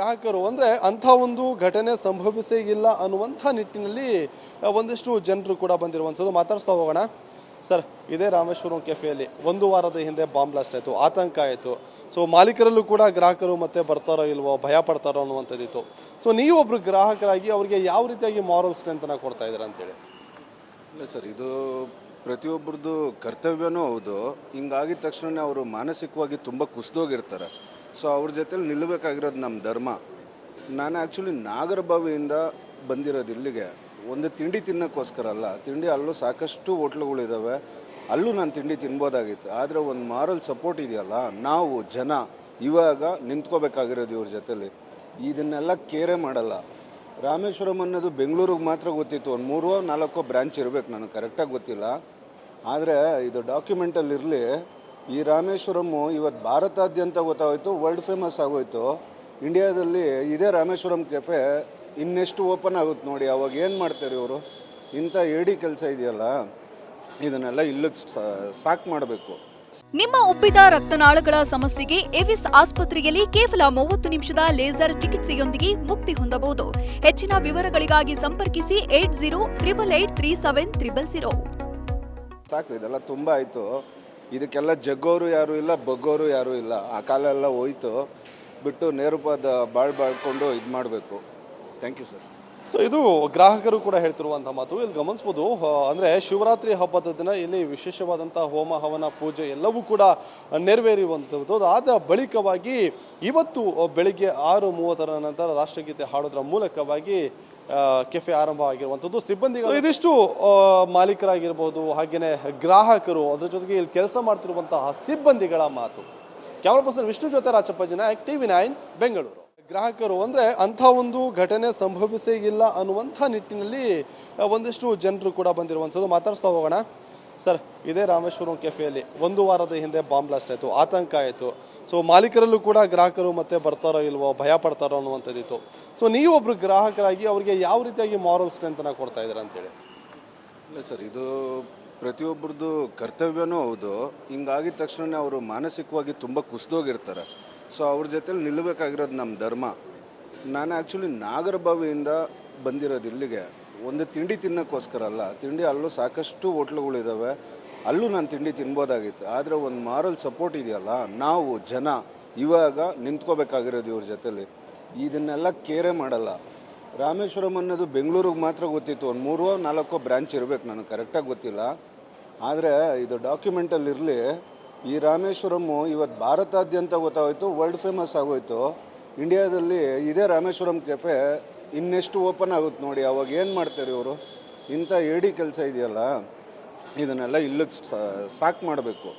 ಗ್ರಾಹಕರು ಅಂದರೆ ಅಂಥ ಒಂದು ಘಟನೆ ಸಂಭವಿಸೇ ಇಲ್ಲ ಅನ್ನುವಂಥ ನಿಟ್ಟಿನಲ್ಲಿ ಒಂದಿಷ್ಟು ಜನರು ಕೂಡ ಬಂದಿರುವಂಥದ್ದು. ಮಾತಾಡ್ಸ್ತಾ ಹೋಗೋಣ. ಸರ್, ಇದೇ ರಾಮೇಶ್ವರಂ ಕೆಫೆಯಲ್ಲಿ ಒಂದು ವಾರದ ಹಿಂದೆ ಬಾಂಬ್ ಬ್ಲಾಸ್ಟ್ ಆಯಿತು, ಆತಂಕ ಆಯಿತು. ಸೊ, ಮಾಲೀಕರಲ್ಲೂ ಕೂಡ ಗ್ರಾಹಕರು ಮತ್ತೆ ಬರ್ತಾರೋ ಇಲ್ವೋ, ಭಯ ಪಡ್ತಾರೋ ಅನ್ನುವಂಥದ್ದಿತ್ತು. ಸೊ, ನೀವೊಬ್ರು ಗ್ರಾಹಕರಾಗಿ ಅವರಿಗೆ ಯಾವ ರೀತಿಯಾಗಿ ಮಾರಲ್ ಸ್ಟ್ರೆಂತನ್ನು ಕೊಡ್ತಾ ಇದ್ದೀರಾ ಅಂತೇಳಿ? ಇಲ್ಲ ಸರ್, ಇದು ಪ್ರತಿಯೊಬ್ಬರದ್ದು ಕರ್ತವ್ಯನೂ ಹೌದು. ಹಿಂಗಾಗಿದ ತಕ್ಷಣ ಅವರು ಮಾನಸಿಕವಾಗಿ ತುಂಬ ಕುಸಿದೋಗಿರ್ತಾರೆ. ಸೊ ಅವ್ರ ಜೊತೆಲಿ ನಿಲ್ಲಬೇಕಾಗಿರೋದು ನಮ್ಮ ಧರ್ಮ. ನಾನು ಆ್ಯಕ್ಚುಲಿ ನಾಗರಬಾವಿಯಿಂದ ಬಂದಿರೋದು ಇಲ್ಲಿಗೆ. ಒಂದು ತಿಂಡಿ ತಿನ್ನೋಕ್ಕೋಸ್ಕರ ಅಲ್ಲ, ತಿಂಡಿ ಅಲ್ಲೂ ಸಾಕಷ್ಟು ಹೋಟ್ಲುಗಳಿದ್ದಾವೆ ಅಲ್ಲೂ ನಾನು ತಿಂಡಿ ತಿನ್ಬೋದಾಗಿತ್ತು. ಆದರೆ ಒಂದು ಮಾರಲ್ ಸಪೋರ್ಟ್ ಇದೆಯಲ್ಲ, ನಾವು ಜನ ಇವಾಗ ನಿಂತ್ಕೋಬೇಕಾಗಿರೋದು ಇವ್ರ ಜೊತೇಲಿ. ಇದನ್ನೆಲ್ಲ ಕೇರೆ ಮಾಡಲ್ಲ. ರಾಮೇಶ್ವರಂ ಅನ್ನೋದು ಬೆಂಗಳೂರಿಗೆ ಮಾತ್ರ ಗೊತ್ತಿತ್ತು. ಒಂದು ಮೂರೋ ನಾಲ್ಕೋ ಬ್ರ್ಯಾಂಚ್ ಇರಬೇಕು ನನಗೆ ಕರೆಕ್ಟಾಗಿ ಗೊತ್ತಿಲ್ಲ. ಆದರೆ ಇದು ಡಾಕ್ಯುಮೆಂಟಲ್ಲಿ ಇರಲಿ ಈ ರಾಮೇಶ್ವರಮ್ಮು ಇವತ್ತು ಭಾರತಾದ್ಯಂತ ಗೊತ್ತಾಗೋಯ್ತು ವರ್ಲ್ಡ್ ಫೇಮಸ್ ಆಗೋಯ್ತು. ಇಂಡಿಯಾದಲ್ಲಿ ಇದೇ ರಾಮೇಶ್ವರಂ ಕೆಫೆ ಇನ್ನೆಷ್ಟು ಓಪನ್ ಆಗುತ್ತೆ ನೋಡಿ ಅವಾಗ ಏನು ಮಾಡ್ತಾರೆ ಇವರು? ಇಂಥ ಏಡಿ ಕೆಲಸ ಇದೆಯಲ್ಲ ಇದನ್ನೆಲ್ಲ ಇಲ್ಲಿಗೆ ಸಾಕು ಮಾಡಬೇಕು. ನಿಮ್ಮ ಉಬ್ಬಿದ ರಕ್ತನಾಳಗಳ ಸಮಸ್ಯೆಗೆ ಎವಿಸ್ ಆಸ್ಪತ್ರೆಯಲ್ಲಿ ಕೇವಲ ಮೂವತ್ತು ನಿಮಿಷದ ಲೇಸರ್ ಚಿಕಿತ್ಸೆಯೊಂದಿಗೆ ಮುಕ್ತಿ ಹೊಂದಬಹುದು. ಹೆಚ್ಚಿನ ವಿವರಗಳಿಗಾಗಿ ಸಂಪರ್ಕಿಸಿ eight zero triple eight three seven triple zero. ಸಾಕು ಇದೆಲ್ಲ ತುಂಬ ಆಯಿತು. ಇದಕ್ಕೆಲ್ಲ ಜಗ್ಗೋರು ಯಾರೂ ಇಲ್ಲ, ಬಗ್ಗೋರು ಯಾರೂ ಇಲ್ಲ. ಆ ಕಾಲ ಎಲ್ಲ ಹೋಯ್ತು. ಬಿಟ್ಟು ನೇರೂಪದ ಬಾಳ್ ಬಾಳ್ಕೊಂಡು ಇದು ಮಾಡಬೇಕು ಥ್ಯಾಂಕ್ ಯು ಸರ್ ಸೊ ಇದು ಗ್ರಾಹಕರು ಕೂಡ ಹೇಳ್ತಿರುವಂಥ ಮಾತು. ಇಲ್ಲಿ ಗಮನಿಸ್ಬೋದು ಆ, ಅಂದ್ರೆ ಶಿವರಾತ್ರಿ ಹಬ್ಬದ ದಿನ ಇಲ್ಲಿ ವಿಶೇಷವಾದಂಥ ಹೋಮ ಹವನ ಪೂಜೆ ಎಲ್ಲವೂ ಕೂಡ ನೆರವೇರುವಂಥದ್ದು ಆದ ಬಳಿಕವಾಗಿ ಇವತ್ತು ಬೆಳಿಗ್ಗೆ ಆರು ಮೂವತ್ತರ ನಂತರ ರಾಷ್ಟ್ರಗೀತೆ ಹಾಡೋದ್ರ ಮೂಲಕವಾಗಿ ಕೆಫೆ ಆರಂಭ ಆಗಿರುವಂಥದ್ದು ಸಿಬ್ಬಂದಿಗಳು ಇದಿಷ್ಟು ಮಾಲೀಕರಾಗಿರ್ಬೋದು ಹಾಗೆಯೇ ಗ್ರಾಹಕರು ಅದ್ರ ಜೊತೆಗೆ ಇಲ್ಲಿ ಕೆಲಸ ಮಾಡ್ತಿರುವಂತಹ ಸಿಬ್ಬಂದಿಗಳ ಮಾತು. ಕ್ಯಾಮ್ರಾ ಪರ್ಸನ್ ವಿಷ್ಣು ಜೊತೆ Rachappa T TV nine Bengaluru. ಗ್ರಾಹಕರು ಅಂದರೆ ಅಂಥ ಒಂದು ಘಟನೆ ಸಂಭವಿಸೇ ಇಲ್ಲ ಅನ್ನುವಂಥ ನಿಟ್ಟಿನಲ್ಲಿ ಒಂದಿಷ್ಟು ಜನರು ಕೂಡ ಬಂದಿರುವಂಥದ್ದು. ಮಾತಾಡ್ಸ್ತಾ ಹೋಗೋಣ. ಸರ್, ಇದೇ ರಾಮೇಶ್ವರಂ ಕೆಫೆಯಲ್ಲಿ ಒಂದು ವಾರದ ಹಿಂದೆ ಬಾಂಬ್ ಬ್ಲಾಸ್ಟ್ ಆಯಿತು, ಆತಂಕ ಆಯಿತು. ಸೊ, ಮಾಲೀಕರಲ್ಲೂ ಕೂಡ ಗ್ರಾಹಕರು ಮತ್ತೆ ಬರ್ತಾರೋ ಇಲ್ವೋ, ಭಯ ಪಡ್ತಾರೋ ಅನ್ನುವಂಥದ್ದಿತ್ತು. ಸೊ, ನೀವೊಬ್ರು ಗ್ರಾಹಕರಾಗಿ ಅವರಿಗೆ ಯಾವ ರೀತಿಯಾಗಿ ಮಾರಲ್ ಸ್ಟ್ರೆಂತನ್ನು ಕೊಡ್ತಾ ಇದ್ದೀರಾ ಅಂತೇಳಿ ಇಲ್ಲ ಸರ್, ಇದು ಪ್ರತಿಯೊಬ್ಬರದ್ದು ಕರ್ತವ್ಯನೂ ಹೌದು. ಹಿಂಗಾಗಿದ ತಕ್ಷಣ ಅವರು ಮಾನಸಿಕವಾಗಿ ತುಂಬ ಕುಸಿದೋಗಿರ್ತಾರೆ. ಸೊ ಅವ್ರ ಜೊತೆಲಿ ನಿಲ್ಲಬೇಕಾಗಿರೋದು ನಮ್ಮ ಧರ್ಮ. ನಾನು ಆ್ಯಕ್ಚುಲಿ ನಾಗರಬಾವಿಯಿಂದ ಬಂದಿರೋದು ಇಲ್ಲಿಗೆ. ಒಂದು ತಿಂಡಿ ತಿನ್ನೋಕ್ಕೋಸ್ಕರ ಅಲ್ಲ, ತಿಂಡಿ ಅಲ್ಲೂ ಸಾಕಷ್ಟು ಹೋಟ್ಲುಗಳಿದ್ದಾವೆ ಅಲ್ಲೂ ನಾನು ತಿಂಡಿ ತಿನ್ಬೋದಾಗಿತ್ತು. ಆದರೆ ಒಂದು ಮಾರಲ್ ಸಪೋರ್ಟ್ ಇದೆಯಲ್ಲ, ನಾವು ಜನ ಇವಾಗ ನಿಂತ್ಕೋಬೇಕಾಗಿರೋದು ಇವ್ರ ಜೊತೆಲಿ. ಇದನ್ನೆಲ್ಲ ಕೇರೆ ಮಾಡಲ್ಲ. ರಾಮೇಶ್ವರಂ ಅನ್ನೋದು ಬೆಂಗಳೂರಿಗೆ ಮಾತ್ರ ಗೊತ್ತಿತ್ತು. ಒಂದು ಮೂರೋ, ನಾಲ್ಕೋ ಬ್ರ್ಯಾಂಚ್ ಇರಬೇಕು ನನಗೆ ಕರೆಕ್ಟಾಗಿ ಗೊತ್ತಿಲ್ಲ. ಆದರೆ ಇದು ಡಾಕ್ಯುಮೆಂಟಲ್ಲಿ ಇರಲಿ ಈ ರಾಮೇಶ್ವರಮ್ಮು ಇವತ್ತು ಭಾರತಾದ್ಯಂತ ಗೊತ್ತಾಗೋಯ್ತು ವರ್ಲ್ಡ್ ಫೇಮಸ್ ಆಗೋಯ್ತು. ಇಂಡಿಯಾದಲ್ಲಿ ಇದೇ ರಾಮೇಶ್ವರಂ ಕೆಫೆ ಇನ್ನೆಷ್ಟು ಓಪನ್ ಆಗುತ್ತೆ ನೋಡಿ, ಅವಾಗ ಏನು ಮಾಡ್ತಾರೆ ಇವರು? ಇಂಥ ಏಡಿ ಕೆಲಸ ಇದೆಯಲ್ಲ, ಇದನ್ನೆಲ್ಲ ಇಲ್ಲಿಗೆ ಸಾಕು ಮಾಡಬೇಕು.